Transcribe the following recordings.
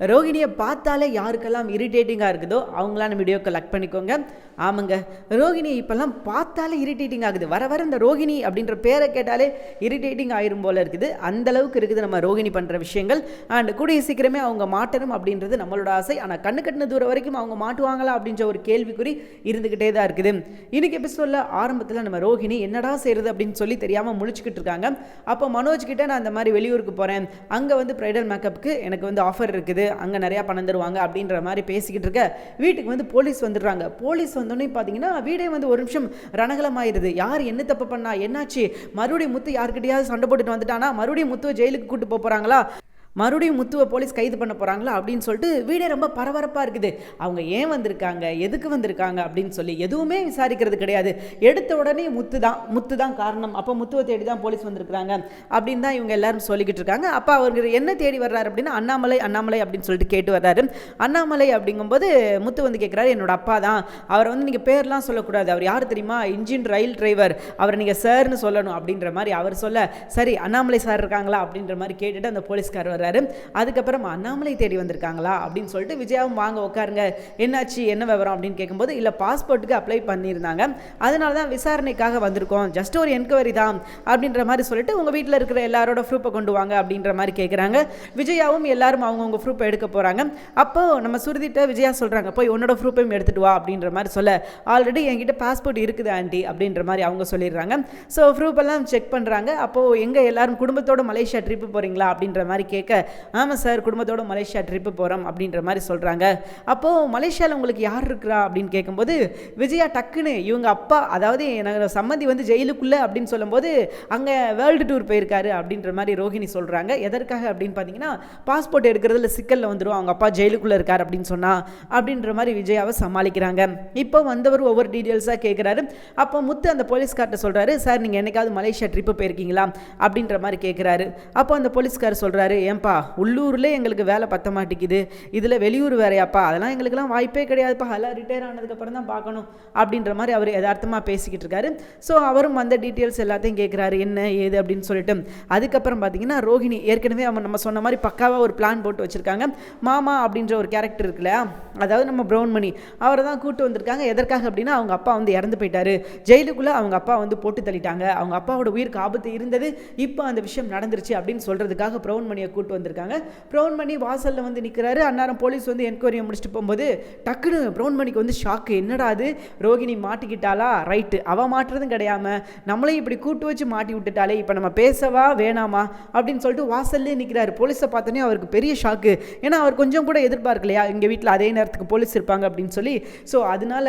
ரோகிணியை பார்த்தாலே யாருக்கெல்லாம் இரிட்டேட்டிங்காக இருக்குதோ அவங்களாம் நம்ம வீடியோ கலெக்ட் பண்ணிக்கோங்க. ஆமாங்க. ரோகிணி இப்போல்லாம் பார்த்தாலே இரிட்டேட்டிங் ஆகுது வர வர இந்த ரோகிணி அப்படின்ற பேரை கேட்டாலே இரிட்டேட்டிங் ஆயிரும் போல இருக்குது. அந்த அளவுக்கு இருக்குது நம்ம ரோகிணி பண்ணுற விஷயங்கள். அண்ட் கூடிய சீக்கிரமே அவங்க மாட்டணும் அப்படின்றது நம்மளோட ஆசை. ஆனால் கண்ணு கட்டின தூரம் வரைக்கும் அவங்க மாட்டுவாங்களா அப்படின்ற ஒரு கேள்விக்குறி இருந்துக்கிட்டே தான் இருக்குது. இன்னைக்கு எபிசோடில் ஆரம்பத்தில் நம்ம ரோகிணி என்னடா செய்கிறது அப்படின்னு சொல்லி தெரியாமல் முழிச்சுக்கிட்டு இருக்காங்க. அப்போ மனோஜ் கிட்டே நான் அந்த மாதிரி வெளியூருக்கு போகிறேன் அங்கே வந்து ப்ரைடல் மேக்கப்புக்கு எனக்கு வந்து ஆஃபர் இருக்குது. அங்கே நிறையா பணம் தருவாங்க அப்படின்ற மாதிரி பேசிக்கிட்டு இருக்க வீட்டுக்கு வந்து போலீஸ் வந்துடுறாங்க. போலீஸ் வந்தோடனே பார்த்தீங்கன்னா வீடே வந்து ஒரு நிமிஷம் ரணகலமாயிருது. யார் என்ன தப்பு பண்ணா என்னாச்சு? மறுபடியும் முத்து யாருக்கிட்டையாவது சண்டை போட்டுட்டு வந்துட்டானா? மறுபடியும் முத்து ஜெயிலுக்கு கூட்டு போகிறாங்களா மறுபடியும் முத்துவை போலீஸ் கைது பண்ண போகிறாங்களா அப்படின்னு சொல்லிட்டு வீடே ரொம்ப பரபரப்பாக இருக்குது. அவங்க ஏன் வந்திருக்காங்க? எதுக்கு வந்திருக்காங்க? அப்படின்னு சொல்லி எதுவுமே விசாரிக்கிறது கிடையாது. எடுத்த உடனே முத்து தான் முத்து தான் காரணம். அப்போ முத்துவை தேடி தான் போலீஸ் வந்திருக்கிறாங்க. அப்படின்னு தான் இவங்க எல்லாரும் சொல்லிக்கிட்டு இருக்காங்க. அப்போ அவர் என்ன தேடி வர்றாரு அப்படின்னா அண்ணாமலை அண்ணாமலை அப்படின்னு சொல்லிட்டு கேட்டு வர்றாரு. அண்ணாமலை அப்படிங்கும்போது முத்து வந்து கேட்குறாரு என்னோட அப்பா தான். அவரை வந்து நீங்கள் பேர்லாம் சொல்லக்கூடாது. அவர் யார் தெரியுமா? இன்ஜின் ரயில் டிரைவர். அவரை நீங்கள் சார்னு சொல்லணும். அப்படின்ற மாதிரி அவர் சொல்ல சரி அண்ணாமலை சார் இருக்காங்களா? அப்படின்ற மாதிரி கேட்டுட்டு அந்த போலீஸ்கார் வர்றாரு. அதுக்கப்புறம் அண்ணாமலை தேடி வந்திருக்காங்களா அப்படின்னு சொல்லிட்டு விஜயாவும் வாங்க உட்காருங்க என்னாச்சு என்ன விவரம் அப்படின்னு கேட்கும்போது இல்லை பாஸ்போர்ட்டுக்கு அப்ளை பண்ணியிருந்தாங்க. அதனால தான் விசாரணைக்காக வந்திருக்கோம். ஜஸ்ட் ஒரு என்கொயரி தான் அப்படின்ற மாதிரி சொல்லிட்டு உங்கள் வீட்டில் இருக்கிற எல்லாரோட ப்ரூஃபை கொண்டு வாங்க அப்படின்ற மாதிரி கேட்குறாங்க விஜயாவும் எல்லாரும் அவங்கவுங்க ப்ரூஃபை எடுக்க போகிறாங்க அப்போ நம்ம சுருதிட்ட விஜயா சொல்கிறாங்க போய் உன்னோட ப்ரூஃபையும் எடுத்துட்டு வா அப்படின்ற மாதிரி சொல்ல. ஆல்ரெடி என்கிட்ட பாஸ்போர்ட் இருக்குது ஆண்டி அப்படின்ற மாதிரி அவங்க சொல்லிடுறாங்க. ஸோ ப்ரூஃப் எல்லாம் செக் பண்ணுறாங்க அப்போது எங்கே எல்லாரும் குடும்பத்தோட மலேசியா ட்ரிப்பு போகிறீங்களா அப்படின்ற மாதிரி கேட்க ஆமாம் சார் குடும்பத்தோட மலேசியா ட்ரிப்பு போகிறோம் அப்படின்ற மாதிரி சொல்கிறாங்க அப்போது மலேசியாவில் உங்களுக்கு யார் இருக்கிறா அப்படின்னு கேட்கும்போது விஜயா டக்குன்னு இவங்க அப்பா அதாவது எனக்கு சம்மந்தி வந்து ஜெயிலுக்குள்ளே அப்படின்னு சொல்லும்போது அங்கே வேர்ல்டு டூர் போயிருக்காரு அப்படின்ற மாதிரி ரோஹிணி சொல்கிறாங்க எதற்காக? அப்படின்னு பார்த்தீங்கன்னா பாஸ்போர்ட் எடுக்கிறதுல சிக்கலில் வந்துடும் அவங்க அப்பா ஜெயிலுக்குள்ளே இருக்கார் அப்படின்னு சொன்னால் அப்படின்ற மாதிரி விஜயாவை சமாளிக்கிறாங்க. இப்போ வந்தவர் ஒவ்வொரு டீட்டெயில்ஸாக கேட்குறாரு அப்போ முத்து அந்த போலீஸ்கார்ட்ட சொல்கிறாரு சார் நீங்கள் என்னைக்காவது மலேசியா ட்ரிப்பு போயிருக்கீங்களா? அப்படின்ற மாதிரி கேட்குறாரு அப்போ அந்த போலீஸ்கார் சொல்கிறாரு ஏன்பா உள்ளூரில் எங்களுக்கு வேலை பத்த மாட்டேங்குது. இதில் வெளியூர் வேறையாப்பா. அதெல்லாம் எங்களுக்கெல்லாம் வாய்ப்பே கிடையாதுப்பா. எல்லாம் ரிட்டையர் ஆனதுக்கப்புறம் தான் பார்க்கணும் அப்படின்ற மாதிரி அவர் யதார்த்தமாக பேசிக்கிட்டு இருக்காரு. ஸோ அவரும் அந்த டீட்டெயில்ஸ் எல்லாத்தையும் கேட்குறாரு என்ன ஏது அப்படின்னு சொல்லிட்டு. அதுக்கப்புறம் பார்த்தீங்கன்னா ரோஹிணி ஏற்கனவே அவன் நம்ம சொன்ன மாதிரி பக்காவாக ஒரு பிளான் போட்டு வச்சுருக்காங்க. மாமா அப்படின்ற ஒரு கேரக்டர் இருக்குல்ல அதாவது நம்ம ப்ரௌன் மணி அவரை தான் கூட்டு வந்திருக்காங்க. எதற்காக அப்படின்னா அவங்க அப்பா வந்து இறந்து போயிட்டாரு. ஜெயிலுக்குள்ளே அவங்க அப்பா வந்து போட்டு தள்ளிட்டாங்க. அவங்க அப்பாவோட உயிருக்கு ஆபத்து இருந்தது. இப்போ அந்த விஷயம் நடந்துருச்சு அப்படின்னு சொல்கிறதுக்காக ப்ரௌன் மணியை கூட்டு வந்திருக்காங்க. ப்ரௌன்மணி வாசலில் வந்து நிற்கிறாரு அந்நேரம் போலீஸ் வந்து என்கொயரியை முடிச்சுட்டு போகும்போது டக்குன்னு ப்ரௌன்மணிக்கு வந்து ஷாக்கு என்னடா அது? ரோகிணி மாட்டிக்கிட்டாளா? ரைட்டு அவள் மாட்டுறதும் கிடையாம நம்மளையும் இப்படி கூட்டு வச்சு மாட்டி விட்டுட்டாலே இப்போ நம்ம பேசவா? வேணாமா? அப்படின்னு சொல்லிட்டு வாசல்லே நிற்கிறாரு போலீஸை பார்த்தோன்னே அவருக்கு பெரிய ஷாக்கு ஏன்னா அவர் கொஞ்சம் கூட எதிர்பார்க்கலையா? எங்கள் வீட்டில் அதே நேரத்துக்கு போலீஸ் இருப்பாங்க அப்படின்னு சொல்லி. ஸோ அதனால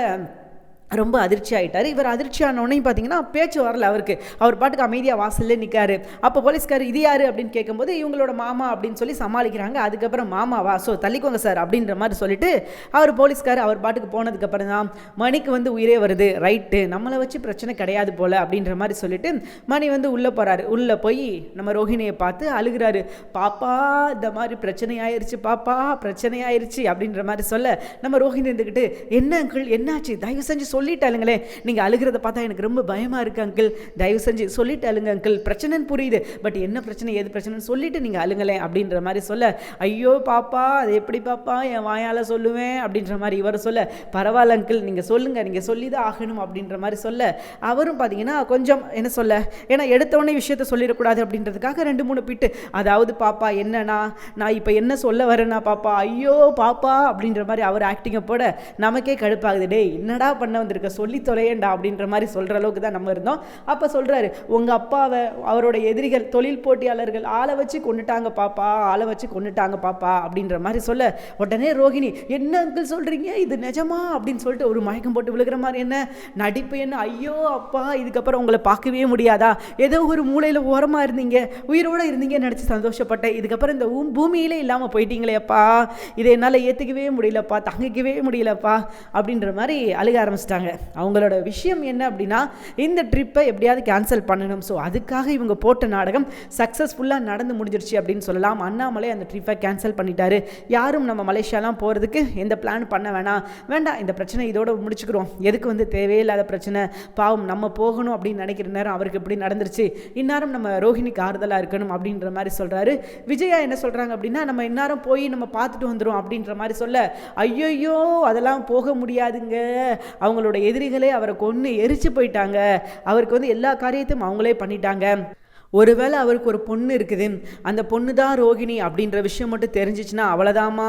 ரொம்ப அதிர்ச்சி ஆகிட்டார் இவர் அதிர்ச்சி ஆனோடனே பார்த்தீங்கன்னா பேச்சு வரல அவருக்கு. அவர் பாட்டுக்கு அமைதியாக வாசல்ல நிற்காரு அப்போ போலீஸ்கார் இது யார்? அப்படின்னு கேட்கும்போது இவங்களோட மாமா அப்படின்னு சொல்லி சமாளிக்கிறாங்க. அதுக்கப்புறம் மாமாவா? ஸோ தள்ளிக்கோங்க சார் அப்படின்ற மாதிரி சொல்லிட்டு அவர் போலீஸ்கார் அவர் பாட்டுக்கு போனதுக்கப்புறம் தான் மணிக்கு வந்து உயிரே வருது. ரைட்டு நம்மளை வச்சு பிரச்சனை கிடையாது போல் அப்படின்ற மாதிரி சொல்லிட்டு மணி வந்து உள்ளே போகிறாரு உள்ளே போய் நம்ம ரோஹிணியை பார்த்து அழுகிறாரு. பாப்பா இந்த மாதிரி பிரச்சனையாயிருச்சு பாப்பா பிரச்சனையாயிருச்சு அப்படின்ற மாதிரி சொல்ல நம்ம ரோஹிணி இருந்துக்கிட்டு என்ன அங்கிள் என்னாச்சு? தயவு செஞ்சு சொல்லிட்டாளுங்களே நீங்கள் அழுகிறத பார்த்தா எனக்கு ரொம்ப பயமாக இருக்குது அங்கிள் தயவு செஞ்சு சொல்லிட்டாளுங்க அங்கிள் பிரச்சனைன்னு புரியுது. பட் என்ன பிரச்சனை எது பிரச்சனைன்னு சொல்லிட்டு நீங்கள் அழுங்களேன் அப்படின்ற மாதிரி சொல்ல ஐயோ பாப்பா அது எப்படி பாப்பா? என் வாயால் சொல்லுவேன் அப்படின்ற மாதிரி இவர் சொல்ல. பரவாயில்ல அங்கிள் நீங்கள் சொல்லுங்கள் நீங்கள் சொல்லி தான் ஆகணும் அப்படின்ற மாதிரி சொல்ல. அவரும் பார்த்தீங்கன்னா கொஞ்சம் என்ன சொல்ல ஏன்னா எடுத்தவொடனே விஷயத்த சொல்லிடக்கூடாது அப்படின்றதுக்காக ரெண்டு மூணு பிட்டு அதாவது பாப்பா என்னன்னா நான் இப்போ என்ன சொல்ல வரேன்னா பாப்பா ஐயோ பாப்பா அப்படின்ற மாதிரி அவர் ஆக்டிங்கை போட நமக்கே கடுப்பாகுது. டேய் என்னடா பண்ண உட்காந்துருக்க சொல்லி தொலையண்டா அப்படின்ற மாதிரி சொல்கிற அளவுக்கு தான் நம்ம இருந்தோம். அப்போ சொல்கிறாரு உங்கள் அப்பாவை அவரோட எதிரிகள் தொழில் போட்டியாளர்கள் ஆளை வச்சு கொண்டுட்டாங்க பாப்பா ஆளை வச்சு கொண்டுட்டாங்க பாப்பா அப்படின்ற மாதிரி சொல்ல உடனே ரோகிணி என்ன அங்கிள் சொல்கிறீங்க இது நிஜமா? அப்படின்னு சொல்லிட்டு ஒரு மயக்கம் போட்டு விழுகிற மாதிரி என்ன? நடிப்பு என்ன? ஐயோ அப்பா இதுக்கப்புறம் உங்களை பார்க்கவே முடியாதா? ஏதோ ஒரு மூளையில் ஓரமாக இருந்தீங்க உயிரோடு இருந்தீங்க நினச்சி சந்தோஷப்பட்டேன். இதுக்கப்புறம் இந்த பூமியிலே இல்லாமல் போயிட்டீங்களேப்பா இதை என்னால் ஏற்றுக்கவே முடியலப்பா தங்கிக்கவே முடியலப்பா அப்படின்ற மாதிரி அழுக ஆரம்பிச்சிட்டாங்க. ஆரம்பிச்சிட்டாங்க அவங்களோட விஷயம் என்ன அப்படின்னா இந்த ட்ரிப்பை எப்படியாவது கேன்சல் பண்ணணும். ஸோ அதுக்காக இவங்க போட்ட நாடகம் சக்ஸஸ்ஃபுல்லாக நடந்து முடிஞ்சிருச்சு அப்படின்னு சொல்லலாம். அண்ணாமலை அந்த ட்ரிப்பை கேன்சல் பண்ணிட்டாரு. யாரும் நம்ம மலேசியாலாம் போகிறதுக்கு எந்த பிளான் பண்ண வேணாம். வேண்டாம் இந்த பிரச்சனை இதோட முடிச்சுக்கிறோம். எதுக்கு வந்து தேவையில்லாத பிரச்சனை? பாவம் நம்ம போகணும் அப்படின்னு நினைக்கிற நேரம் அவருக்கு இப்படி நடந்துருச்சு. இந்நேரம் நம்ம ரோஹிணிக்கு ஆறுதலாக இருக்கணும் அப்படின்ற மாதிரி சொல்கிறாரு விஜயா என்ன சொல்கிறாங்க அப்படின்னா நம்ம இந்நேரம் போய் நம்ம பார்த்துட்டு வந்துடும் அப்படின்ற மாதிரி சொல்ல ஐயையோ அதெல்லாம் போக முடியாதுங்க. அவங்களோட எதிரிகளே அவரை கொன்று எரிச்சு போயிட்டாங்க. அவருக்கு வந்து எல்லா காரியத்தையும் அவங்களே பண்ணிட்டாங்க. ஒருவேளை அவருக்கு ஒரு பொண்ணு இருக்குது. அந்த பொண்ணு தான் ரோகிணி அப்படின்ற விஷயம் மட்டும் தெரிஞ்சிச்சுன்னா அவ்வளோதாம்மா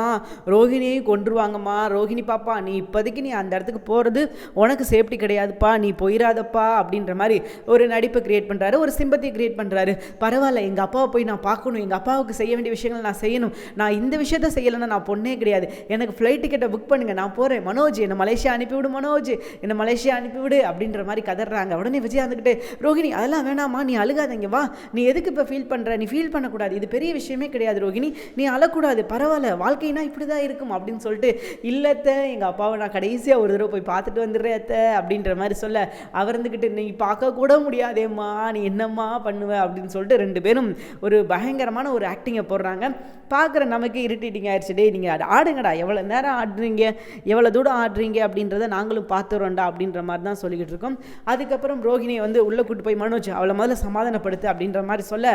ரோகிணியையும் கொண்டுருவாங்கம்மா ரோகிணி பாப்பா நீ இப்போதைக்கு நீ அந்த இடத்துக்கு போகிறது உனக்கு சேஃப்டி கிடையாதுப்பா. நீ போயிடாதப்பா அப்படின்ற மாதிரி ஒரு நடிப்பை கிரியேட் பண்ணுறாரு ஒரு சிம்பத்தி கிரியேட் பண்ணுறாரு பரவாயில்ல எங்கள் அப்பாவை போய் நான் பார்க்கணும். எங்கள் அப்பாவுக்கு செய்ய வேண்டிய விஷயங்கள் நான் செய்யணும். நான் இந்த விஷயத்த செய்யலைன்னா நான் பொண்ணே கிடையாது. எனக்கு ஃப்ளைட் டிக்கெட்டை புக் பண்ணுங்கள் நான் போகிறேன் மனோஜ் என்னை மலேசியா அனுப்பிவிடு மனோஜ். என்னை மலேசியா அனுப்பிவிடு அப்படின்ற மாதிரி கதறாங்க. உடனே விஜயாந்துக்கிட்டு ரோகிணி அதெல்லாம் வேணாமா நீ அழுகாதீங்க. வா. நீ எதுக்கு இப்போ ஃபீல் பண்ணுற நீ ஃபீல் பண்ணக்கூடாது. இது பெரிய விஷயமே கிடையாது ரோகிணி. நீ அழக்கூடாது. பரவாயில்ல. வாழ்க்கைனா இப்படி தான் இருக்கும் அப்படின்னு சொல்லிட்டு இல்லத்த எங்கள் அப்பாவை நான் கடைசியாக ஒரு தடவை போய் பார்த்துட்டு வந்துடுறேன் அத்த அப்படின்ற மாதிரி சொல்ல அவர் இருந்துக்கிட்டு நீ பார்க்க கூட முடியாதேம்மா. நீ என்னம்மா பண்ணுவ? அப்படின்னு சொல்லிட்டு ரெண்டு பேரும் ஒரு பயங்கரமான ஒரு ஆக்டிங்கை போடுறாங்க. பார்க்குற நமக்கு இரிட்டேட்டிங் ஆயிடுச்சு. டே நீங்கள் ஆடுங்கடா. எவ்வளோ நேரம் ஆடுறீங்க? எவ்வளோ தூரம் ஆடுறீங்க? அப்படின்றத நாங்களும் பார்த்துறோம்டா அப்படின்ற மாதிரி தான் சொல்லிக்கிட்டு இருக்கோம். அதுக்கப்புறம் ரோஹிணியை வந்து உள்ளே கூட்டு போய் மனோஜ் அவளை முதல்ல சமாதானப்படுத்து அப்படின்ற மாதிரி சொல்ல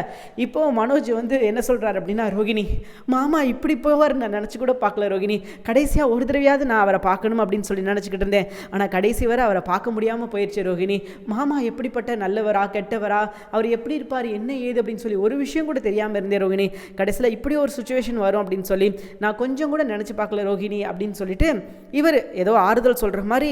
இப்போ மனோஜ் வந்து என்ன சொல்கிறாரு அப்படின்னா ரோகிணி மாமா இப்படி போவார் நான் நினச்சி கூட பார்க்கல ரோகிணி. கடைசியாக ஒரு தடவையாவது நான் அவரை பார்க்கணும் அப்படின்னு சொல்லி நினச்சிக்கிட்டு இருந்தேன். ஆனால் கடைசி வரை அவரை பார்க்க முடியாமல் போயிடுச்சு ரோகிணி. மாமா எப்படிப்பட்ட நல்லவரா கெட்டவரா? அவர் எப்படி இருப்பார்? என்ன ஏது? அப்படின்னு சொல்லி ஒரு விஷயம் கூட தெரியாமல் இருந்தேன் ரோகிணி. கடைசியில் இப்படி ஒரு சுச்சுவேஷன் வரும் அப்படின்னு சொல்லி நான் கொஞ்சம் கூட நினச்சி பார்க்கல ரோகிணி அப்படின்னு சொல்லிட்டு இவர் ஏதோ ஆறுதல் சொல்கிற மாதிரி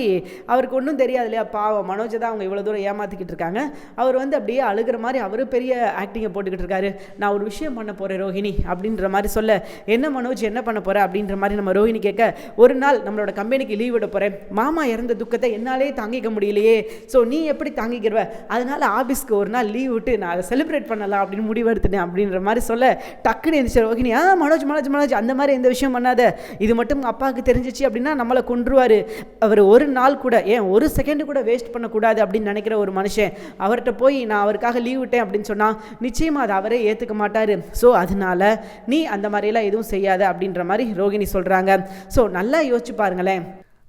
அவருக்கு ஒன்றும் தெரியாது இல்லையா? பாவம் மனோஜை தான் அவங்க இவ்வளோ தூரம் ஏமாற்றிக்கிட்டு இருக்காங்க. அவர் வந்து அப்படியே அழுகிற மாதிரி அவர் பெரிய ஆக்டிங்கை போட்டுக்கிட்டு இருக்காரு. நான் ஒரு விஷயம் பண்ண போகிறேன் ரோஹிணி அப்படின்ற மாதிரி சொல்ல என்ன மனோஜ் என்ன பண்ண போகிற அப்படின்ற மாதிரி நம்ம ரோஹிணி கேட்க ஒரு நாள் நம்மளோட கம்பெனிக்கு லீவ் விட போகிறேன் மாமா இறந்த துக்கத்தை என்னாலே தாங்கிக்க முடியலையே. ஸோ நீ எப்படி தாங்கிக்கிறவ அதனால ஆஃபீஸ்க்கு ஒரு நாள் லீவ் விட்டு நான் அதை செலிப்ரேட் பண்ணலாம் அப்படின்னு முடிவெடுத்துட்டேன் அப்படின்ற மாதிரி சொல்ல டக்குன்னு எழுந்திரிச்ச ரோஹிணி ஆ மனோஜ் மனோஜ் மனோஜ் அந்த மாதிரி எந்த விஷயம் பண்ணாத. இது மட்டும் அப்பாவுக்கு தெரிஞ்சிச்சு அப்படின்னா நம்மளை கொன்றுவார். அவர் ஒரு நாள் கூட ஏன் ஒரு செகண்ட் கூட வேஸ்ட் பண்ணக்கூடாது அப்படின்னு நினைக்கிற ஒரு மனுஷன் அவர்கிட்ட போய் நான் அவருக்காக லீவ் விட்டேன் அப்படின்னு சொன்னால் நிச்சயமாக அதை அவரே ஏற்றுக்க மாட்டார். ஸோ அதனால நீ அந்த மாதிரியெல்லாம் எதுவும் செய்யாத அப்படின்ற மாதிரி ரோகிணி சொல்கிறாங்க ஸோ நல்லா யோசிச்சு பாருங்களேன்.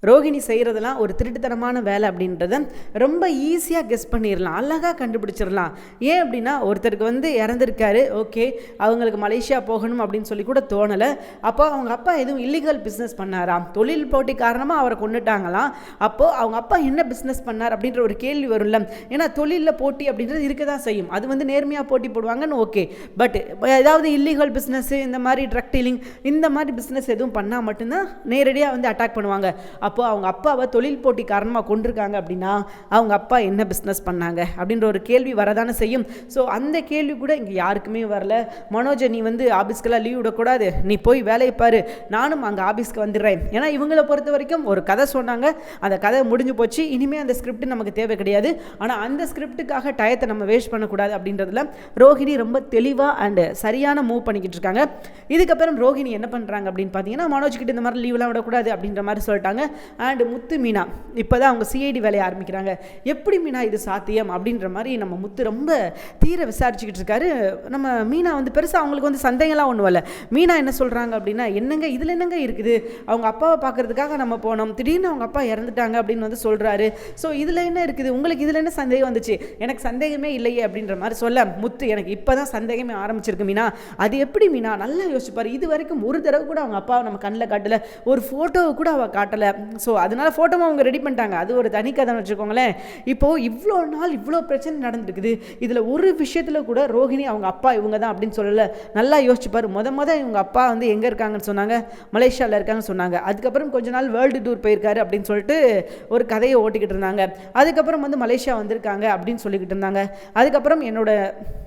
ரோகிணி செய்கிறதெல்லாம் ஒரு திருட்டுத்தனமான வேலை அப்படின்றத ரொம்ப ஈஸியாக கெஸ் பண்ணிடலாம் அழகாக கண்டுபிடிச்சிடலாம் ஏன் அப்படின்னா ஒருத்தருக்கு வந்து இறந்துருக்காரு. ஓகே அவங்களுக்கு மலேசியா போகணும் அப்படின்னு சொல்லி கூட தோணலை. அப்போ அவங்க அப்பா எதுவும் இல்லீகல் பிஸ்னஸ் பண்ணாராம். தொழில் போட்டி காரணமாக அவரை கொண்டுட்டாங்களாம் அப்போது அவங்க அப்பா என்ன பிஸ்னஸ் பண்ணார் அப்படின்ற ஒரு கேள்வி வரும்ல. ஏன்னா தொழிலில் போட்டி அப்படின்றது இருக்க தான் செய்யும். அது வந்து நேர்மையாக போட்டி போடுவாங்கன்னு ஓகே பட் ஏதாவது இல்லீகல் பிஸ்னஸ்ஸு இந்த மாதிரி ட்ரக் டீலிங் இந்த மாதிரி பிஸ்னஸ் எதுவும் பண்ணால் மட்டும்தான் நேரடியாக வந்து அட்டாக் பண்ணுவாங்க. அப்போது அவங்க அப்பாவை தொழில் போட்டி காரணமாக கொண்டிருக்காங்க அப்படின்னா அவங்க அப்பா என்ன பிஸ்னஸ் பண்ணாங்க அப்படின்ற ஒரு கேள்வி வரதானே செய்யும். ஸோ அந்த கேள்வி கூட இங்கே யாருக்குமே வரல. மனோஜை நீ வந்து ஆஃபீஸ்க்கெல்லாம் லீவ் விடக்கூடாது. நீ போய் வேலையை பாரு. நானும் அங்கே ஆஃபீஸ்க்கு வந்துடுறேன். ஏன்னா இவங்களை பொறுத்த வரைக்கும் ஒரு கதை சொன்னாங்க. அந்த கதை முடிஞ்சு போச்சு. இனிமேல் அந்த ஸ்கிரிப்ட் நமக்கு தேவை கிடையாது. ஆனால் அந்த ஸ்கிரிப்டுக்காக டயத்தை நம்ம வேஸ்ட் பண்ணக்கூடாது அப்படின்றதுல ரோஹிணி ரொம்ப தெளிவாக அண்டு சரியான மூவ் பண்ணிக்கிட்டு இருக்காங்க. இதுக்கப்புறம் ரோஹிணி என்ன பண்ணுறாங்க அப்படின்னு பார்த்தீங்கன்னா மனோஜ் கிட்ட இந்த மாதிரி லீவ்லாம் விடக்கூடாது அப்படின்ற மாதிரி சொல்லிட்டாங்க. அண்டு முத்து மீனா. இப்போ தான் அவங்க சிஐடி வேலையை ஆரம்பிக்கிறாங்க. எப்படி மீனா இது சாத்தியம் அப்படின்ற மாதிரி நம்ம முத்து ரொம்ப தீர விசாரிச்சுக்கிட்டு இருக்காரு. நம்ம மீனா வந்து பெருசாக அவங்களுக்கு வந்து சந்தேகம்லாம் ஒன்றும் இல்லை. மீனா என்ன சொல்கிறாங்க அப்படின்னா என்னங்க இதில் என்னங்க இருக்குது? அவங்க அப்பாவை பார்க்கறதுக்காக நம்ம போனோம். திடீர்னு அவங்க அப்பா இறந்துட்டாங்க அப்படின்னு வந்து சொல்கிறாரு ஸோ இதில் என்ன இருக்குது? உங்களுக்கு இதில் என்ன சந்தேகம் வந்துச்சு? எனக்கு சந்தேகமே இல்லையே அப்படின்ற மாதிரி சொல்ல முத்து எனக்கு இப்போ தான் சந்தேகமே ஆரம்பிச்சிருக்கு மீனா. அது எப்படி மீனா? நல்லா யோசிச்சுப்பார் இது வரைக்கும் ஒரு தடவை கூட அவங்க அப்பாவை நம்ம கண்ணில் காட்டலை. ஒரு ஃபோட்டோவை கூட அவள் காட்டலை. ஸோ அதனால் ஃபோட்டோவை அவங்க ரெடி பண்ணிட்டாங்க. அது ஒரு தனி கதை வச்சுக்கோங்களேன். இப்போது இவ்வளோ நாள் இவ்வளோ பிரச்சனை நடந்துருக்குது. இதில் ஒரு விஷயத்தில் கூட ரோஹிணி அவங்க அப்பா இவங்க தான் அப்படின்னு சொல்லலை. நல்லா யோசிச்சுப்பார். முத மொதல் இவங்க அப்பா வந்து எங்கே இருக்காங்கன்னு சொன்னாங்க? மலேசியாவில் இருக்காங்கன்னு சொன்னாங்க. அதுக்கப்புறம் கொஞ்ச நாள் வேர்ல்டு டூர் போயிருக்காரு அப்படின்னு சொல்லிட்டு ஒரு கதையை ஓட்டிக்கிட்டு இருந்தாங்க. அதுக்கப்புறம் வந்து மலேசியா வந்திருக்காங்க அப்படின்னு சொல்லிக்கிட்டு இருந்தாங்க. அதுக்கப்புறம் என்னோட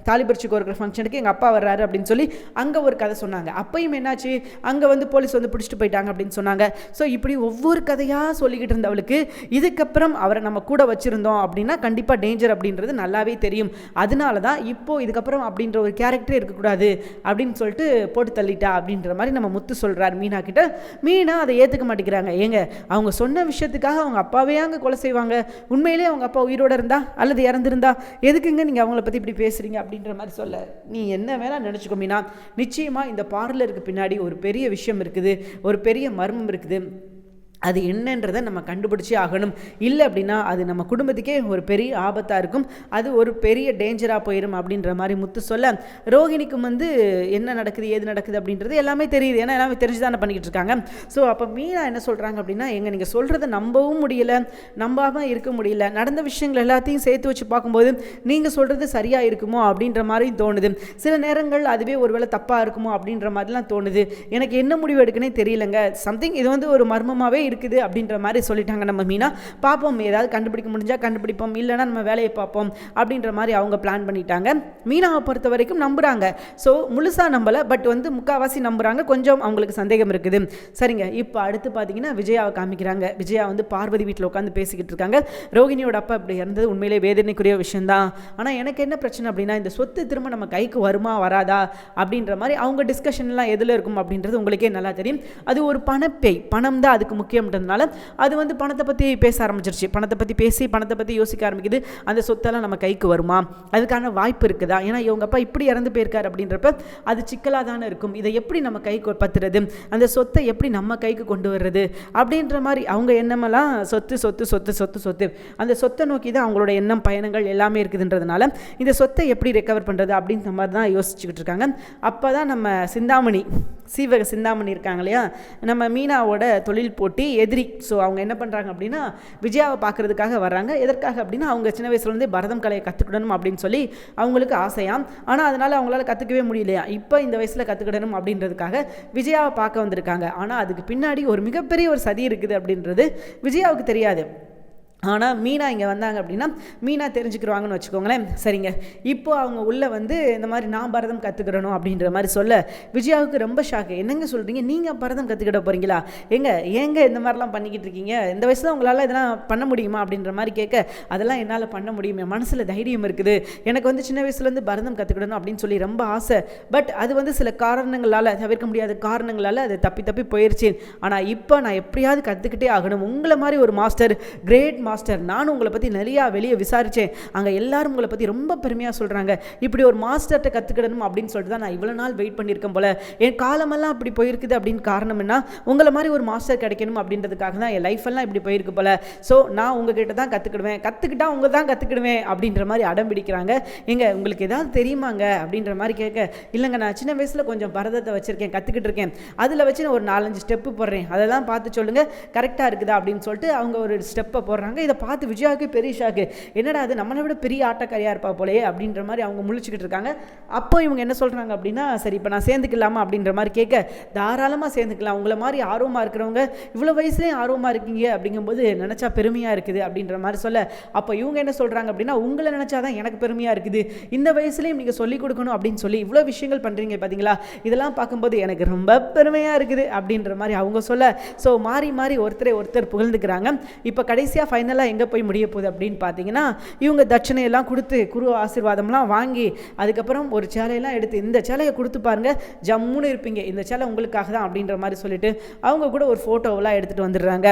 தாலிபரிச்சுக்கு இருக்கிற ஃபங்க்ஷனுக்கு எங்கள் அப்பா வர்றாரு அப்படின்னு சொல்லி அங்கே ஒரு கதை சொன்னாங்க. அப்பையும் என்னாச்சு? அங்கே வந்து போலீஸ் வந்து பிடிச்சிட்டு போயிட்டாங்க அப்படின்னு சொன்னாங்க. ஸோ இப்படி ஒவ்வொரு கதையாக சொல்லிக்கிட்டு இருந்தவளுக்கு இதுக்கப்புறம் அவரை நம்ம கூட வச்சுருந்தோம் அப்படின்னா கண்டிப்பாக டேஞ்சர் அப்படின்றது நல்லாவே தெரியும். அதனால தான் இப்போது இதுக்கப்புறம் அப்படின்ற ஒரு கேரக்டரே இருக்கக்கூடாது அப்படின்னு சொல்லிட்டு போட்டு தள்ளிட்டா அப்படின்ற மாதிரி நம்ம முத்து சொல்கிறார் மீனா கிட்ட. மீனா அதை ஏற்றுக்க மாட்டேங்கிறாங்க. ஏங்க அவங்க சொன்ன விஷயத்துக்காக அவங்க அப்பாவே அங்கே கொலை செய்வாங்க? உண்மையிலேயே அவங்க அப்பா உயிரோட இருந்தா? அல்லது இறந்துருந்தா? எதுக்குங்க நீங்கள் அவங்கள பற்றி இப்படி பேசுகிறீங்க அப்படின்ற மாதிரி சொல்ல. நீ என்ன வேணால் நினச்சிக்கோ மீனா. நிச்சயமாக இந்த பார்லருக்கு பின்னாடி ஒரு பெரிய விஷயம் இருக்குது. ஒரு பெரிய மர்மம் இருக்குது. அது என்னன்றதை நம்ம கண்டுபிடிச்சே ஆகணும். இல்லை அப்படின்னா அது நம்ம குடும்பத்துக்கே ஒரு பெரிய ஆபத்தாக இருக்கும். அது ஒரு பெரிய டேஞ்சராக போயிடும் அப்படின்ற மாதிரி முத்து சொல்ல ரோஹிணிக்கும் வந்து என்ன நடக்குது ஏது நடக்குது அப்படின்றது எல்லாமே தெரியுது. ஏன்னா எல்லாமே தெரிஞ்சு தானே பண்ணிக்கிட்டு இருக்காங்க. ஸோ அப்போ மீனா என்ன சொல்கிறாங்க அப்படின்னா எங்கள் நீங்கள் சொல்கிறத நம்பவும் முடியல நம்பாமல் இருக்க முடியல. நடந்த விஷயங்கள் எல்லாத்தையும் சேர்த்து வச்சு பார்க்கும்போது நீங்கள் சொல்கிறது சரியாக இருக்குமோ அப்படின்ற மாதிரியும் தோணுது. சில நேரங்கள் அதுவே ஒருவேளை தப்பாக இருக்குமோ அப்படின்ற மாதிரிலாம் தோணுது. எனக்கு என்ன முடிவு எடுக்கனே தெரியலங்க. சம்திங் இது வந்து ஒரு மர்மமாகவே இருக்குது அப்படின்ற மாதிரி சொல்லிட்டாங்க நம்ம மீனா. பார்ப்போம் ஏதாவது கண்டுபிடிக்க முடிஞ்சால் கண்டுபிடிப்போம் இல்லைனா நம்ம வேலையை பார்ப்போம் அப்படின்ற மாதிரி அவங்க பிளான் பண்ணிட்டாங்க. மீனாவை பொறுத்த வரைக்கும் நம்புகிறாங்க ஸோ முழுசாக நம்பலை பட் வந்து முக்கால்வாசி நம்புகிறாங்க கொஞ்சம் அவங்களுக்கு சந்தேகம் இருக்குது. சரிங்க இப்போ அடுத்து பார்த்தீங்கன்னா விஜயாவை காமிக்கிறாங்க. விஜயா வந்து பார்வதி வீட்டில் உட்காந்து பேசிக்கிட்டு இருக்காங்க. ரோகிணியோட அப்பா இப்படி இருந்தது உண்மையிலே வேதனைக்குரிய விஷயம்தான். ஆனால் எனக்கு என்ன பிரச்சனை அப்படின்னா இந்த சொத்து திரும்ப நம்ம கைக்கு வருமா வராதா அப்படின்ற மாதிரி அவங்க டிஸ்கஷன்லாம் எதில் இருக்கும் அப்படின்றது உங்களுக்கே நல்லா தெரியும். அது ஒரு பணப்பேய். பணம் தான் அதுக்கு முக்கிய முக்கியம்ன்றதுனால அது வந்து பணத்தை பற்றி பேச ஆரம்பிச்சிருச்சு. பணத்தை பற்றி பேசி பணத்தை பற்றி யோசிக்க ஆரம்பிக்குது. அந்த சொத்தெல்லாம் நம்ம கைக்கு வருமா? அதுக்கான வாய்ப்பு இருக்குதா? ஏன்னா இவங்க அப்பா இப்படி இறந்து போயிருக்காரு அப்படின்றப்ப அது சிக்கலாக தானே இருக்கும். இதை எப்படி நம்ம கைக்கு பத்துறது? அந்த சொத்தை எப்படி நம்ம கைக்கு கொண்டு வர்றது? அப்படின்ற மாதிரி அவங்க எண்ணமெல்லாம் சொத்து சொத்து சொத்து சொத்து சொத்து. அந்த சொத்தை நோக்கி தான் அவங்களோட எண்ணம் பயணங்கள் எல்லாமே இருக்குதுன்றதுனால இந்த சொத்தை எப்படி ரெக்கவர் பண்ணுறது அப்படின்ற மாதிரி தான் யோசிச்சுக்கிட்டு இருக்காங்க. அப்போ தான் நம்ம சிந்தாமணி சீவக சிந்தாமணி இருக்காங்க இல்லையா? நம்ம மீனாவோட தொழில் போட்டி எதிரி. ஸோ அவங்க என்ன பண்ணுறாங்க அப்படின்னா விஜயாவை பார்க்குறதுக்காக வர்றாங்க. எதற்காக அப்படின்னா அவங்க சின்ன வயசுலேருந்தே பரதம் கலையை கற்றுக்கிடணும் அப்படின்னு சொல்லி அவங்களுக்கு ஆசையாம். ஆனால் அதனால் அவங்களால கற்றுக்கவே முடியலையா? இப்போ இந்த வயசில் கற்றுக்கிடணும் அப்படின்றதுக்காக விஜயாவை பார்க்க வந்திருக்காங்க. ஆனால் அதுக்கு பின்னாடி ஒரு மிகப்பெரிய ஒரு சதி இருக்குது அப்படின்றது விஜயாவுக்கு தெரியாது. ஆனால் மீனா இங்கே வந்தாங்க அப்படின்னா மீனா தெரிஞ்சுக்கிடுவாங்கன்னு வச்சுக்கோங்களேன். சரிங்க. இப்போ அவங்க உள்ளே வந்து இந்த மாதிரி நான் பரதம் கற்றுக்கிடணும் அப்படின்ற மாதிரி சொல்ல விஜயாவுக்கு ரொம்ப ஷாக்கு என்னங்க சொல்கிறீங்க நீங்கள் பரதம் கற்றுக்கிட போகிறீங்களா எங்க ஏங்க இந்த மாதிரிலாம் பண்ணிக்கிட்டு இருக்கீங்க இந்த வயசில் உங்களால் இதெல்லாம் பண்ண முடியுமா? அப்படின்ற மாதிரி கேட்க அதெல்லாம் என்னால் பண்ண முடியும்? என் மனசில் தைரியம் இருக்குது. எனக்கு வந்து சின்ன வயசுலேருந்து பரதம் கற்றுக்கிடணும் அப்படின்னு சொல்லி ரொம்ப ஆசை. பட் அது வந்து சில காரணங்களால் தவிர்க்க முடியாத காரணங்களால் அது தப்பி தப்பி போயிடுச்சு ஆனால் இப்போ நான் எப்படியாவது கற்றுக்கிட்டே ஆகணும். உங்களை மாதிரி ஒரு மாஸ்டர் கிரேட் மாஸ்டர் நானும் உங்களை பற்றி நிறையா வெளியே விசாரித்தேன் அங்கே எல்லாரும் உங்களை பற்றி ரொம்ப பெருமையாக சொல்கிறாங்க இப்படி ஒரு மாஸ்டர்கிட்ட கற்றுக்கிடணும் அப்படின்னு சொல்லிட்டு தான் நான் இவ்வளோ நாள் வெயிட் பண்ணியிருக்கேன் போல். என் காலமெல்லாம் அப்படி போயிருக்குது அப்படின்னு காரணம் என்ன? உங்களை மாதிரி ஒரு மாஸ்டர் கிடைக்கணும் அப்படின்றதுக்காக தான் என் லைஃபெல்லாம் இப்படி போயிருக்கு போல். ஸோ நான் உங்ககிட்ட தான் கற்றுக்கிடுவேன் கற்றுக்கிட்டா உங்கள் தான் கற்றுக்கிடுவேன் அப்படின்ற மாதிரி அடம் பிடிக்கிறாங்க. எங்கே உங்களுக்கு ஏதாவது தெரியுமாங்க? அப்படின்ற மாதிரி கேட்க இல்லைங்க நான் சின்ன வயசில் கொஞ்சம் பரதத்தை வச்சுருக்கேன் கற்றுக்கிட்டு இருக்கேன். அதில் வச்சு நான் ஒரு நாலஞ்சு ஸ்டெப்பு போடுறேன். அதெல்லாம் பார்த்து சொல்லுங்கள் கரெக்டாக இருக்குதா அப்படின்னு சொல்லிட்டு அவங்க ஒரு ஸ்டெப்பை போடுறாங்க. இதை பார்த்து விஜயாவுக்கு பெரிய ஷாக்கு என்னடா அது நம்மளை விட பெரிய ஆட்டக்காரியாக இருப்பா போலே அப்படின்ற மாதிரி அவங்க முழிச்சுக்கிட்டு இருக்காங்க. அப்போ இவங்க என்ன சொல்கிறாங்க அப்படின்னா சரி இப்போ நான் சேர்ந்துக்கலாமா அப்படின்ற மாதிரி கேட்க தாராளமாக சேர்ந்துக்கலாம். உங்களை மாதிரி ஆர்வமாக இருக்கிறவங்க இவ்வளோ வயசுலேயும் ஆர்வமாக இருக்கீங்க அப்படிங்கும்போது நினச்சா பெருமையாக இருக்குது அப்படின்ற மாதிரி சொல்ல அப்போ இவங்க என்ன சொல்கிறாங்க அப்படின்னா உங்களை நினச்சா தான் எனக்கு பெருமையாக இருக்குது. இந்த வயசுலேயும் நீங்கள் சொல்லிக் கொடுக்கணும் அப்படின்னு சொல்லி இவ்வளோ விஷயங்கள் பண்ணுறீங்க பார்த்தீங்களா இதெல்லாம் பார்க்கும்போது எனக்கு ரொம்ப பெருமையாக இருக்குது அப்படின்ற மாதிரி அவங்க சொல்ல ஸோ மாறி மாறி ஒருத்தரை ஒருத்தர் புகழ்ந்துக்கிறாங்க. இப்போ கடைசியாக ஃபைனலாக எங்கே போய் முடிய போகுது அப்படின்னு பார்த்தீங்கன்னா இவங்க தட்சணையெல்லாம் கொடுத்து குரு ஆசீர்வாதம்லாம் வாங்கி அதுக்கப்புறம் ஒரு சேலையெல்லாம் எடுத்து இந்த சேலையை கொடுத்து பாருங்க ஜம்முன்னு இருப்பீங்க. இந்த சேலை உங்களுக்காக தான் அப்படின்ற மாதிரி சொல்லிட்டு அவங்க கூட ஒரு ஃபோட்டோவெல்லாம் எடுத்துகிட்டு வந்துடுறாங்க.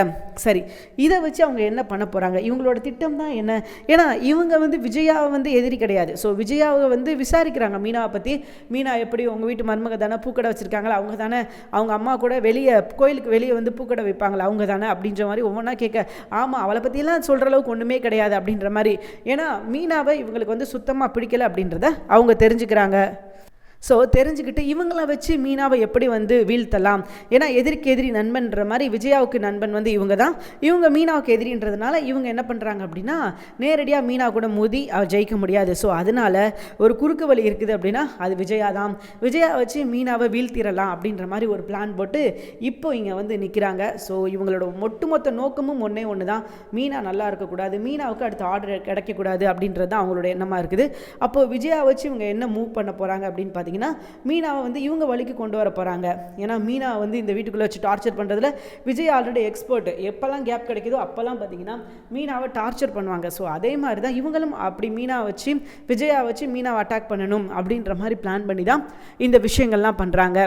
சரி இதை வச்சு அவங்க என்ன பண்ண போகிறாங்க இவங்களோட திட்டம் தான் என்ன? ஏன்னா இவங்க வந்து விஜயாவை வந்து எதிரி கிடையாது. ஸோ விஜயாவை வந்து விசாரிக்கிறாங்க மீனாவை பற்றி மீனா எப்படி உங்கள் வீட்டு மருமக தானே பூக்கடை வச்சுருக்காங்களா? அவங்க தானே அவங்க அம்மா கூட வெளியே கோயிலுக்கு வெளியே வந்து பூக்கடை வைப்பாங்களா? அவங்க தானே அப்படின்ற மாதிரி ஒவ்வொன்றா கேட்க ஆமாம் அவளை பற்றியெல்லாம் சொல்கிற அளவுக்கு ஒன்றுமே கிடையாது அப்படின்ற மாதிரி. ஏன்னா மீனாவை இவங்களுக்கு வந்து சுத்தமாக பிடிக்கல அப்படின்றத அவங்க தெரிஞ்சுக்கிறாங்க. ஸோ தெரிஞ்சுக்கிட்டு இவங்களை வச்சு மீனாவை எப்படி வந்து வீழ்த்தலாம்? ஏன்னா எதிரிக்கு எதிரி நண்பன்ற மாதிரி விஜயாவுக்கு நண்பன் வந்து இவங்க தான் இவங்க மீனாவுக்கு எதிரின்றதுனால இவங்க என்ன பண்ணுறாங்க அப்படின்னா நேரடியாக மீனா கூட மோதி அவர் ஜெயிக்க முடியாது. ஸோ அதனால ஒரு குறுக்கு வழி இருக்குது அப்படின்னா அது விஜயா தான் விஜயா வச்சு மீனாவை வீழ்த்திடலாம் அப்படின்ற மாதிரி ஒரு பிளான் போட்டு இப்போ இங்கே வந்து நிற்கிறாங்க ஸோ இவங்களோட ஒட்டுமொத்த நோக்கமும் ஒன்றே ஒன்று தான் மீனா நல்லா இருக்கக்கூடாது. மீனாவுக்கு அடுத்த ஆர்டர் கிடைக்கக்கூடாது அப்படின்றது தான் அவங்களோட எண்ணமாக இருக்குது. அப்போது விஜயா வச்சு இவங்க என்ன மூவ் பண்ண போகிறாங்க அப்படின்னு பார்த்தீங்கன்னா பார்த்தீங்கன்னா மீனாவை வந்து இவங்க வழிக்கு கொண்டு வர போகிறாங்க ஏன்னா மீனா வந்து இந்த வீட்டுக்குள்ளே வச்சு டார்ச்சர் பண்ணுறதுல விஜய் ஆல்ரெடி எக்ஸ்பர்ட் எப்போல்லாம் கேப் கிடைக்குதோ அப்போல்லாம் பார்த்தீங்கன்னா மீனாவை டார்ச்சர் பண்ணுவாங்க. ஸோ அதே மாதிரி தான் இவங்களும் அப்படி மீனா வச்சு விஜயா வச்சு மீனாவை அட்டாக் பண்ணணும் அப்படின்ற மாதிரி பிளான் பண்ணி தான் இந்த விஷயங்கள்லாம் பண்ணுறாங்க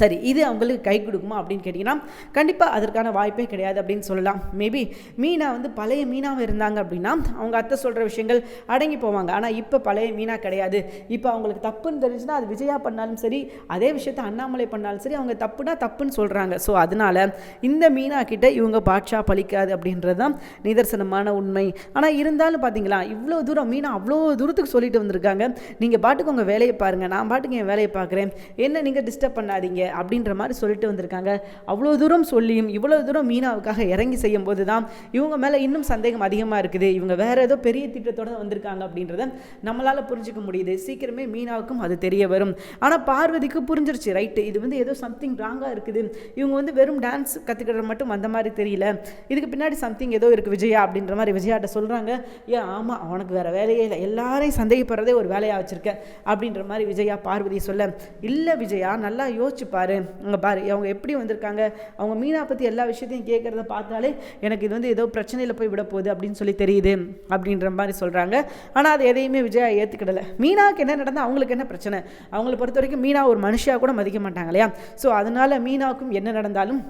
சரி இது அவங்களுக்கு கை கொடுக்குமா அப்படின்னு கேட்டிங்கன்னா கண்டிப்பாக அதற்கான வாய்ப்பே கிடையாது அப்படின்னு சொல்லலாம். மேபி மீனா வந்து பழைய மீனாக இருந்தாங்க அப்படின்னா அவங்க அத்தை சொல்கிற விஷயங்கள் அடங்கி போவாங்க. ஆனால் இப்போ பழைய மீனா கிடையாது. இப்போ அவங்களுக்கு தப்புன்னு தெரிஞ்சுன்னா அது விஜயா பண்ணாலும் சரி அதே விஷயத்த அண்ணாமலை பண்ணாலும் சரி அவங்க தப்புனா தப்புன்னு சொல்கிறாங்க ஸோ அதனால் இந்த மீனா கிட்ட இவங்க பாட்ஷா பழிக்காது அப்படின்றது தான் நிதர்சனமான உண்மை. ஆனால் இருந்தாலும் பார்த்தீங்களா இவ்வளோ தூரம் மீனா அவ்வளோ தூரத்துக்கு சொல்லிட்டு வந்திருக்காங்க. நீங்கள் பாட்டுக்கு உங்கள் வேலையை பாருங்கள் நான் பாட்டுக்கு என் வேலையை பார்க்குறேன் என்ன நீங்கள் டிஸ்டர்ப் பண்ணாதீங்க. அப்படின்ற மாதிரி சொல்லிட்டு வந்திருக்காங்க. அவ்வளோ தூரம் சொல்லியும் இவ்வளோ தூரம் மீனாவுக்காக இறங்கி செய்யும் போது தான் இவங்க மேலே இன்னும் சந்தேகம் அதிகமாக இருக்குது. இவங்க வேற ஏதோ பெரிய திட்டத்தோட வந்திருக்காங்க அப்படின்றத நம்மளால் புரிஞ்சுக்க முடியுது. சீக்கிரமே மீனாவுக்கும் அது தெரிய வரும். ஆனால் பார்வதிக்கு புரிஞ்சிருச்சு ரைட்டு இது வந்து ஏதோ சம்திங் ராங்காக இருக்குது. இவங்க வந்து வெறும் டான்ஸ் கற்றுக்கிறது மட்டும் அந்த மாதிரி தெரியல. இதுக்கு பின்னாடி சம்திங் ஏதோ இருக்குது விஜயா அப்படின்ற மாதிரி விஜயாட்ட சொல்கிறாங்க ஏன் ஆமாம் அவனுக்கு வேறு வேலையே இல்லை. எல்லாரையும் சந்தேகப்படுறதே ஒரு வேலையாக வச்சுருக்க அப்படின்ற மாதிரி விஜயா பார்வதி சொல்ல இல்லை விஜயா நல்லா யோசிச்சு பாரு. அங்கே பாரு அவங்க எப்படி வந்திருக்காங்க? அவங்க மீனா பற்றி எல்லா விஷயத்தையும் கேட்குறத பார்த்தாலே எனக்கு இது வந்து ஏதோ பிரச்சனையில் போய் விட போகுது அப்படின்னு சொல்லி தெரியுது அப்படின்ற மாதிரி சொல்கிறாங்க ஆனால் அது எதையுமே விஜயா ஏற்றுக்கிடலை மீனாவுக்கு என்ன நடந்தால் அவங்களுக்கு என்ன பிரச்சனை? அவங்கள பொறுத்த வரைக்கும் மீனா ஒரு மனுஷியாக கூட மதிக்க மாட்டாங்க இல்லையா? ஸோ அதனால் மீனாவுக்கும் என்ன நடந்தாலும்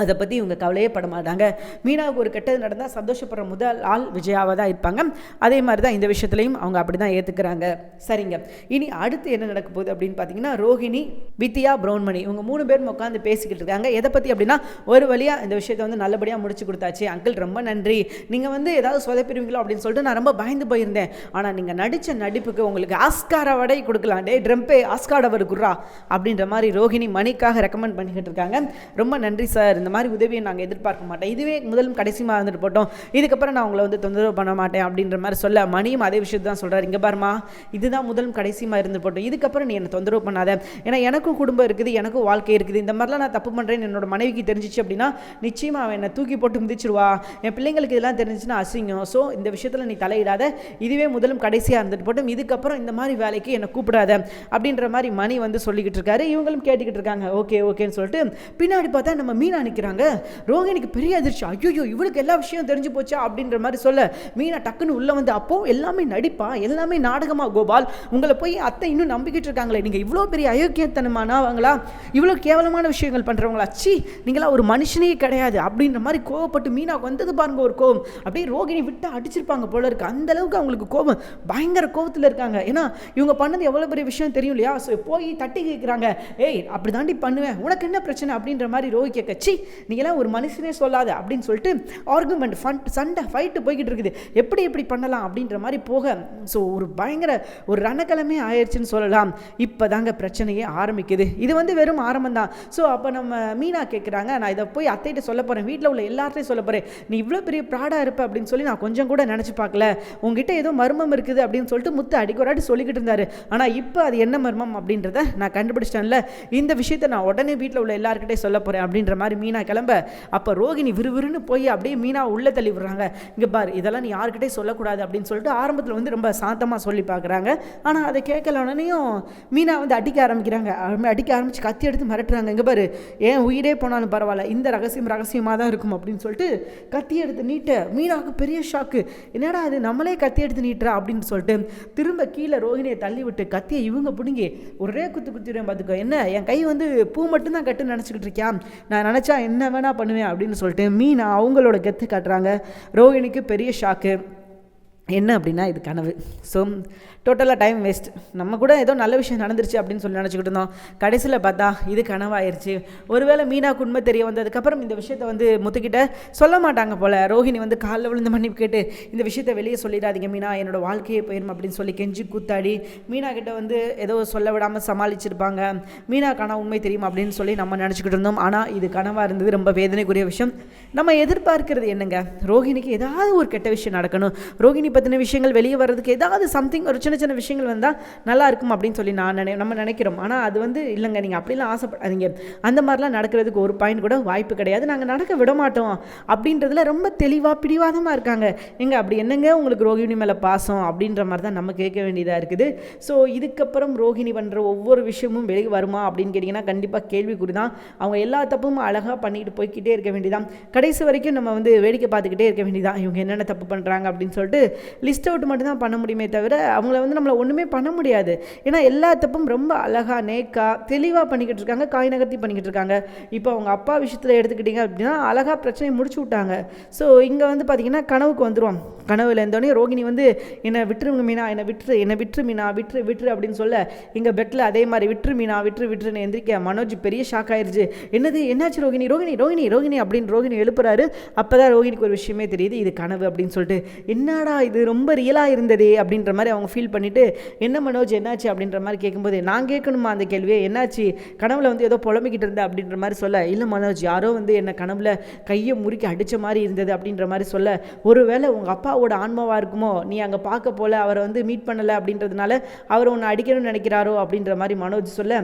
அதை பற்றி இவங்க கவலையே பட மாட்டாங்க. மீனாவுக்கு ஒரு கெட்டது நடந்தால் சந்தோஷப்படுற முதல் ஆள் விஜயாவாக தான் இருப்பாங்க. அதே மாதிரி தான் இந்த விஷயத்துலையும் அவங்க அப்படி தான் ஏற்றுக்கிறாங்க சரிங்க. இனி அடுத்து என்ன நடக்க போகுது அப்படின்னு பார்த்தீங்கன்னா ரோஹிணி வித்யா பிரௌன்மணி இவங்க மூணு பேரும் உட்காந்து பேசிக்கிட்டு இருக்காங்க. எதை பற்றி அப்படின்னா ஒரு வழியாக இந்த விஷயத்தை வந்து நல்லபடியாக முடிச்சு கொடுத்தாச்சு. அங்கிள் ரொம்ப நன்றி. நீங்கள் வந்து ஏதாவது சொதப்பிடுவீங்களோ அப்படின்னு சொல்லிட்டு நான் ரொம்ப பயந்து போயிருந்தேன். ஆனால் நீங்கள் நடித்த நடிப்புக்கு உங்களுக்கு ஆஸ்கார வடை கொடுக்கலாம். டே ட்ரம்பே ஆஸ்கார் அவர் குர்ரா அப்படின்ற மாதிரி ரோஹிணி மணிக்காக ரெக்கமெண்ட் பண்ணிக்கிட்டு இருக்காங்க. ரொம்ப நன்றி சார் இந்த மாதிரி உதவியை நாங்கள் எதிர்பார்க்க மாட்டோம். இதுவே முதலும் கடைசியமாக இருந்துட்டு போட்டோம். இதுக்கப்புறம் நான் உங்களை வந்து தொந்தரவு பண்ண மாட்டேன் அப்படின்ற மாதிரி சொல்ல மணியும் அதே விஷயத்தை தான் சொல்கிறார் இங்கே பாருமா இதுதான் முதலும் கடைசியமாக இருந்து போட்டோம். இதுக்கப்புறம் நீ என்னை தொந்தரவு பண்ணாத. ஏன்னா எனக்கும் குடும்பம் இருக்குது எனக்கும் வாழ்க்கை இருக்குது. இந்த மாதிரிலாம் நான் தப்பு பண்ணுறேன்னு என்னோட மனைவிக்கு தெரிஞ்சிச்சு அப்படின்னா நிச்சயமாக அவன் என்னை தூக்கி போட்டு மிதிச்சிருவா. என் பிள்ளைங்களுக்கு இதெல்லாம் தெரிஞ்சிச்சுன்னா அசிங்கம். ஸோ இந்த விஷயத்தில் நீ தலையிடாத. இதுவே முதலும் கடைசியாக இருந்துட்டு போட்டும். இதுக்கப்புறம் இந்த மாதிரி வேலைக்கு என்னை கூப்பிடாத அப்படின்ற மாதிரி மணி வந்து சொல்லிக்கிட்டு இருக்காரு. இவங்களும் கேட்டுக்கிட்டு இருக்காங்க. ஓகே ஓகேன்னு சொல்லிட்டு பின்னாடி பார்த்தா நம்ம மீனா ஆரம்பிக்கிறாங்க ரோகிணிக்கு பெரிய அதிர்ச்சி. ஐயோ இவளுக்கு எல்லா விஷயம் தெரிஞ்சு போச்சா அப்படின்ற மாதிரி சொல்ல மீனா டக்குன்னு உள்ளே வந்து அப்போ எல்லாமே நடிப்பா? எல்லாமே நாடகமா கோபால்? உங்களை போய் அத்தை இன்னும் நம்பிக்கிட்டு இருக்காங்களே நீங்கள் இவ்வளோ பெரிய அயோக்கியத்தனமானவங்களா? இவ்வளோ கேவலமான விஷயங்கள் பண்ணுறவங்களா சி நீங்களா ஒரு மனுஷனே கிடையாது. அப்படின்ற மாதிரி கோவப்பட்டு மீனாவுக்கு வந்தது பாருங்க ஒரு கோவம். அப்படியே ரோகிணி விட்டு அடிச்சிருப்பாங்க போல இருக்கு. அந்த அளவுக்கு அவங்களுக்கு கோபம். பயங்கர கோபத்தில் இருக்காங்க. ஏன்னா இவங்க பண்ணது எவ்வளோ பெரிய விஷயம் தெரியும் இல்லையா? ஸோ போய் தட்டி கேட்குறாங்க ஏய் அப்படி தாண்டி பண்ணுவேன். உனக்கு என்ன பிரச்சனை? அப்படின்ற மாதிரி ரோகி கேட்க சி நீங்களாம் ஒரு மனுஷனே சொல்லாத அப்படின்னு சொல்லிட்டு ஆர்குமெண்ட் ஃபன் சண்டை ஃபைட்டு போய்கிட்டு இருக்குது. எப்படி எப்படி பண்ணலாம் அப்படின்ற மாதிரி போக ஸோ ஒரு பயங்கர ஒரு ரணக்கலமே ஆயிடுச்சுன்னு சொல்லலாம். இப்போ தாங்க பிரச்சனையே ஆரம்பிக்குது. இது வந்து வெறும் ஆரம்பம் தான். ஸோ அப்போ நம்ம மீனா கேட்குறாங்க நான் இதை போய் அத்தைகிட்ட சொல்ல போகிறேன் வீட்டில் உள்ள எல்லார்ட்டையும் சொல்ல போகிறேன் நீ இவ்வளோ பெரிய ப்ராடாக இருப்ப அப்படின்னு சொல்லி நான் கொஞ்சம் கூட நினச்சி பார்க்கல. உங்ககிட்ட ஏதோ மர்மம் இருக்குது அப்படின்னு சொல்லிட்டு முத்து அடிக்க சொல்லிக்கிட்டு இருந்தார். ஆனால் இப்போ அது என்ன மர்மம் அப்படின்றத நான் கண்டுபிடிச்சிட்டேன்ல. இந்த விஷயத்தை நான் உடனே வீட்டில் உள்ள எல்லாருக்கிட்டே சொல்ல போகிறேன் அப்படின்ற மாதிரி மீனா கிளம்ப. அப்போ ரோகிணி விறுவிறுன்னு போய் அப்படியே மீனா உள்ளே தள்ளி விடுறாங்க. இங்கே பார் இதெல்லாம் நீ யாருக்கிட்டே சொல்லக்கூடாது அப்படின்னு சொல்லிட்டு ஆரம்பத்தில் வந்து ரொம்ப சாந்தமாக சொல்லி பார்க்குறாங்க ஆனால் அதை கேட்கல உடனேயும் மீனா வந்து அடிக்க ஆரம்பிக்கிறாங்க. அடிக்க ஆரம்பித்து கத்தி எடுத்து மிரட்டுறாங்க. இங்கே பாரு ஏன் உயிரே போனாலும் பரவாயில்ல இந்த ரகசியம் ரகசியமாக தான் இருக்கும் அப்படின்னு சொல்லிட்டு கத்தி எடுத்து நீட்ட. மீனாவுக்கு பெரிய ஷாக்கு என்னடா அது நம்மளே கத்தி எடுத்து நீட்டுறா அப்படின்னு சொல்லிட்டு திரும்ப கீழே ரோஹிணியை தள்ளி விட்டு கத்தியை இவங்க பிடுங்கி ஒரே குத்து குத்திடுவேன் பார்த்துக்கோ என்ன என் கை வந்து பூ மட்டும்தான் கட்டுன்னு நினச்சிக்கிட்டு இருக்கியா? நான் நினச்சா என்ன வேணால் பண்ணுவேன் அப்படின்னு சொல்லிட்டு மீனா அவங்களோட கெத்து காட்டுறாங்க. ரோஹிணிக்கு பெரிய ஷாக்கு என்ன அப்படின்னா இது கனவு. ஸோ டோட்டலாக டைம் வேஸ்ட் நம்ம கூட ஏதோ நல்ல விஷயம் நடந்துருச்சு அப்படின்னு சொல்லி நினச்சிக்கிட்டு இருந்தோம். கடைசியில் பார்த்தா இது கனவாயிருச்சு. ஒருவேளை மீனாக்கு உண்மை தெரிய வந்ததுக்கப்புறம் இந்த விஷயத்தை வந்து முத்துக்கிட்ட சொல்ல மாட்டாங்க போல். ரோஹிணி வந்து காலில் விழுந்து மன்னிப்பு கேட்டு இந்த விஷயத்தை வெளியே சொல்லிடாதீங்க மீனா. என்னோடய வாழ்க்கையே போயிடும் அப்படின்னு சொல்லி கெஞ்சி கூத்தாடி மீனா கிட்ட வந்து ஏதோ சொல்ல விடாமல் சமாளிச்சிருப்பாங்க. மீனா கனவு உண்மை தெரியும்? அப்படின்னு சொல்லி நம்ம நினச்சிக்கிட்டு இருந்தோம். ஆனால் இது கனவாக இருந்தது. ரொம்ப வேதனைக்குரிய விஷயம். நம்ம எதிர்பார்க்கிறது என்னங்க? ரோஹிணிக்கு ஏதாவது ஒரு கெட்ட விஷயம் நடக்கணும். ரோஹிணி பற்றி பற்றின விஷயங்கள் வெளியே வர்றதுக்கு ஏதாவது சம்திங் ஒரு சின்ன சின்ன விஷயங்கள் வந்தால் நல்லா இருக்கும் அப்படின்னு சொல்லி நான் நினை நம்ம நினைக்கிறோம். ஆனால் அது வந்து இல்லைங்க. நீங்கள் அப்படிலாம் ஆசைப்படாதீங்க. அந்த மாதிரிலாம் நடக்கிறதுக்கு ஒரு பாயிண்ட் கூட வாய்ப்பு கிடையாது. நாங்கள் நடக்க விட மாட்டோம். அப்படின்றதுல ரொம்ப தெளிவாக பிடிவாதமாக இருக்காங்க. எங்கே அப்படி என்னங்க உங்களுக்கு ரோகிணி மேலே பாசம் அப்படின்ற மாதிரி தான் நம்ம கேட்க வேண்டியதாக இருக்குது. ஸோ இதுக்கப்புறம் ரோகிணி பண்ணுற ஒவ்வொரு விஷயமும் வெளியே வருமா அப்படின்னு கேட்டிங்கன்னா கண்டிப்பாக கேள்விக்குறி தான். அவங்க எல்லா தப்பும் அழகாக பண்ணிட்டு போய்க்கிட்டே இருக்க வேண்டியதான் கடைசி வரைக்கும் நம்ம வந்து வேடிக்கை பார்த்துக்கிட்டே இருக்க வேண்டியதான் இவங்க என்னென்ன தப்பு பண்ணுறாங்க அப்படின்னு சொல்லிட்டு லிஸ்ட் அவுட் மட்டும்தான் பண்ண முடியுமே தவிர அவங்கள வந்து நம்மளை ஒன்றுமே பண்ண முடியாது. ஏன்னா எல்லா தப்பும் ரொம்ப அழகாக நேக்காக தெளிவாக பண்ணிக்கிட்டு இருக்காங்க காய் நகர்த்தி பண்ணிக்கிட்டு இருக்காங்க. இப்போ அவங்க அப்பா விஷயத்தில் எடுத்துக்கிட்டிங்க அப்படின்னா அழகாக பிரச்சனையை முடிச்சு விட்டாங்க. ஸோ இங்கே வந்து பார்த்திங்கன்னா கனவுக்கு வந்துடும் கனவுல இருந்தோடனே ரோகிணி வந்து என்னை விட்டுருங்க மீனா என்னை விட்டுரு என்னை விட்டுரு மீனா விட்டுரு விட்டுரு அப்படின்னு சொல்ல எங்கள் பெட்டில் அதே மாதிரி விட்டுரு மீனா விட்டுரு விட்டுருன்னு எந்திரிக்க மனோஜ் பெரிய ஷாக் ஆயிடுச்சு என்னது என்னாச்சு ரோகிணி? ரோகிணி ரோகிணி ரோகிணி அப்படின்னு ரோகிணி எழுப்புறாரு. அப்போ தான் ரோகிணிக்கு ஒரு விஷயமே தெரியுது இது கனவு அப்படின்னு சொல்லிட்டு. என்னடா இது ரொம்ப ரியலாக இருந்ததே அப்படின்ற மாதிரி அவங்க ஃபீல் பண்ணிவிட்டு என்ன மனோஜ் என்னாச்சு? அப்படின்ற மாதிரி கேட்கும்போது நான் கேட்கணுமா அந்த கேள்வியை? என்னாச்சு? கனவுல வந்து ஏதோ புலம்பிக்கிட்டு இருந்தேன் அப்படின்ற மாதிரி சொல்ல இல்லை மனோஜ் யாரோ வந்து என்னை கனவுல கையை முறுக்கி அடித்த மாதிரி இருந்தது அப்படின்ற மாதிரி சொல்ல ஒருவேளை உங்கள் அப்பாவோட ஆன்மாவாக இருக்குமோ? நீ அங்கே பார்க்க போல அவரை வந்து மீட் பண்ணலை அப்படின்றதுனால அவர் உன்னை அடிக்கணும்னு நினைக்கிறாரோ அப்படின்ற மாதிரி மனோஜ் சொல்ல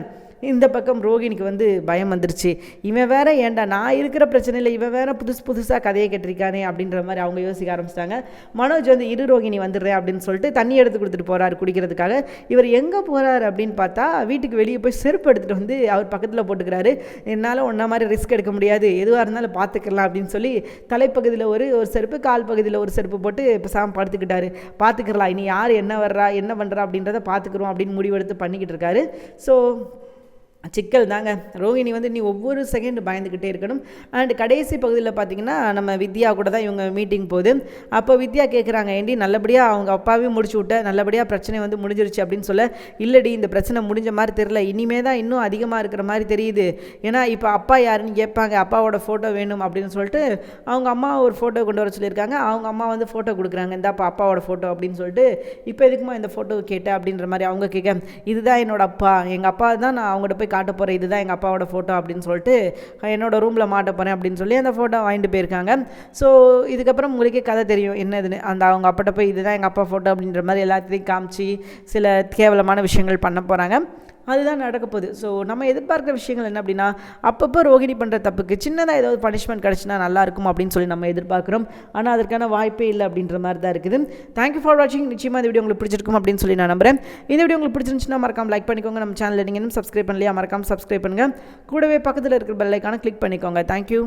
இந்த பக்கம் ரோகிணிக்கு வந்து பயம் வந்துருச்சு. இவன் வேற ஏன்டா நான் இருக்கிற பிரச்சனையில் இவன் வேற புதுசு புதுசாக கதையை கேட்டிருக்கானே அப்படின்ற மாதிரி அவங்க யோசிக்க ஆரம்பிச்சிட்டாங்க. மனோஜ் வந்து இரு ரோகிணி வந்துடுறேன் அப்படின்னு சொல்லிட்டு தண்ணி எடுத்து கொடுத்துட்டு போகிறாரு குடிக்கிறதுக்காக. இவர் எங்கே போகிறாரு அப்படின்னு பார்த்தா வீட்டுக்கு வெளியே போய் செருப்பு எடுத்துகிட்டு வந்து அவர் பக்கத்தில் போட்டுக்கிறாரு. என்னால் ஒன்றா மாதிரி ரிஸ்க் எடுக்க முடியாது. எதுவாக இருந்தாலும் பார்த்துக்கலாம் அப்படின்னு சொல்லி தலைப்பகுதியில் ஒரு ஒரு செருப்பு கால் பகுதியில் ஒரு செருப்பு போட்டு இப்போ சாம் படுத்துக்கிட்டாரு. பார்த்துக்கலாம் இனி யார் என்ன வர்றா என்ன பண்ணுறா அப்படின்றத பார்த்துக்குறோம் அப்படின்னு முடிவெடுத்து பண்ணிக்கிட்டு இருக்காரு. ஸோ சிக்கல் தாங்க. ரோஹிணி வந்து நீ ஒவ்வொரு செகண்ட் பயந்துக்கிட்டே இருக்கணும். அண்ட் கடைசி பகுதியில் பார்த்தீங்கன்னா நம்ம வித்யா கூட தான் இவங்க மீட்டிங் போகுது. அப்போ வித்யா கேட்குறாங்க ஏண்டி நல்லபடியாக அவங்க அப்பாவையும் முடிச்சு விட்ட. நல்லபடியாக பிரச்சனை வந்து முடிஞ்சிருச்சு அப்படின்னு சொல்ல இல்லடி இந்த பிரச்சனை முடிஞ்ச மாதிரி தெரில இனிமே தான் இன்னும் அதிகமாக இருக்கிற மாதிரி தெரியுது. ஏன்னா இப்போ அப்பா யாருன்னு கேட்பாங்க. அப்பாவோட ஃபோட்டோ வேணும் அப்படின்னு சொல்லிட்டு அவங்க அம்மா ஒரு ஃபோட்டோ கொண்டு வர சொல்லியிருக்காங்க. அவங்க அம்மா வந்து ஃபோட்டோ கொடுக்குறாங்க. இந்தாப்பா அப்பாவோட ஃபோட்டோ அப்படின்னு சொல்லிட்டு இப்போ எதுக்குமா இந்த ஃபோட்டோ கேட்டேன் அப்படின்ற மாதிரி அவங்க கேட்க இதுதான் என்னோட அப்பா. எங்கள் அப்பா தான் நான் அவங்கள்ட்ட போய் காட்ட போகிறேன் இதுதான் எங்கள் அப்பாவோட ஃபோட்டோ அப்படின்னு சொல்லிட்டு என்னோட ரூமில் மாட்ட போகிறேன் அப்படின்னு சொல்லி அந்த ஃபோட்டோ வாங்கிட்டு போயிருக்காங்க. ஸோ இதுக்கப்புறம் உங்களுக்கே கதை தெரியும் என்னதுன்னு. அந்த அவங்க அப்பாட்ட போய் இதுதான் எங்கள் அப்பா ஃபோட்டோ அப்படின்ற மாதிரி எல்லாத்தையும் காமிச்சு சில கேவலமான விஷயங்கள் பண்ண போகிறாங்க அதுதான் நடக்க போகுது. ஸோ நம்ம எதிர்பார்க்குற விஷயங்கள் என்ன அப்படின்னா அப்பப்போ ரோகிணி பண்ணுற தப்புக்கு சின்னதாக ஏதாவது பனிஷ்மெண்ட் கிடச்சினா நல்லா இருக்கும் அப்படின்னு சொல்லி நம்ம எதிர்பார்க்குறோம். ஆனால் அதற்கான வாய்ப்பே இல்லை அப்படின்ற மாதிரி தான் இருக்குது. தேங்க்யூ ஃபார் வாட்சிங் நிச்சயமாக இந்த வீடியோ உங்களுக்கு பிடிச்சிருக்கும் அப்படின்னு சொல்லி நான் நம்புறேன். இந்த வீடியோ உங்களுக்கு பிடிச்சிருந்துச்சுன்னா மறக்காம லைக் பண்ணிக்கோங்க. நம்ம சேனலில் நீங்கள் இன்னும் சப்ஸ்கிரைப் பண்ணலையா மறக்காம சப்ஸ்கிரைப் பண்ணுங்கள் கூடவே பக்கத்தில் இருக்கிற பெல்லைக்கான கிளிக் பண்ணிக்கோங்க. தேங்க்யூ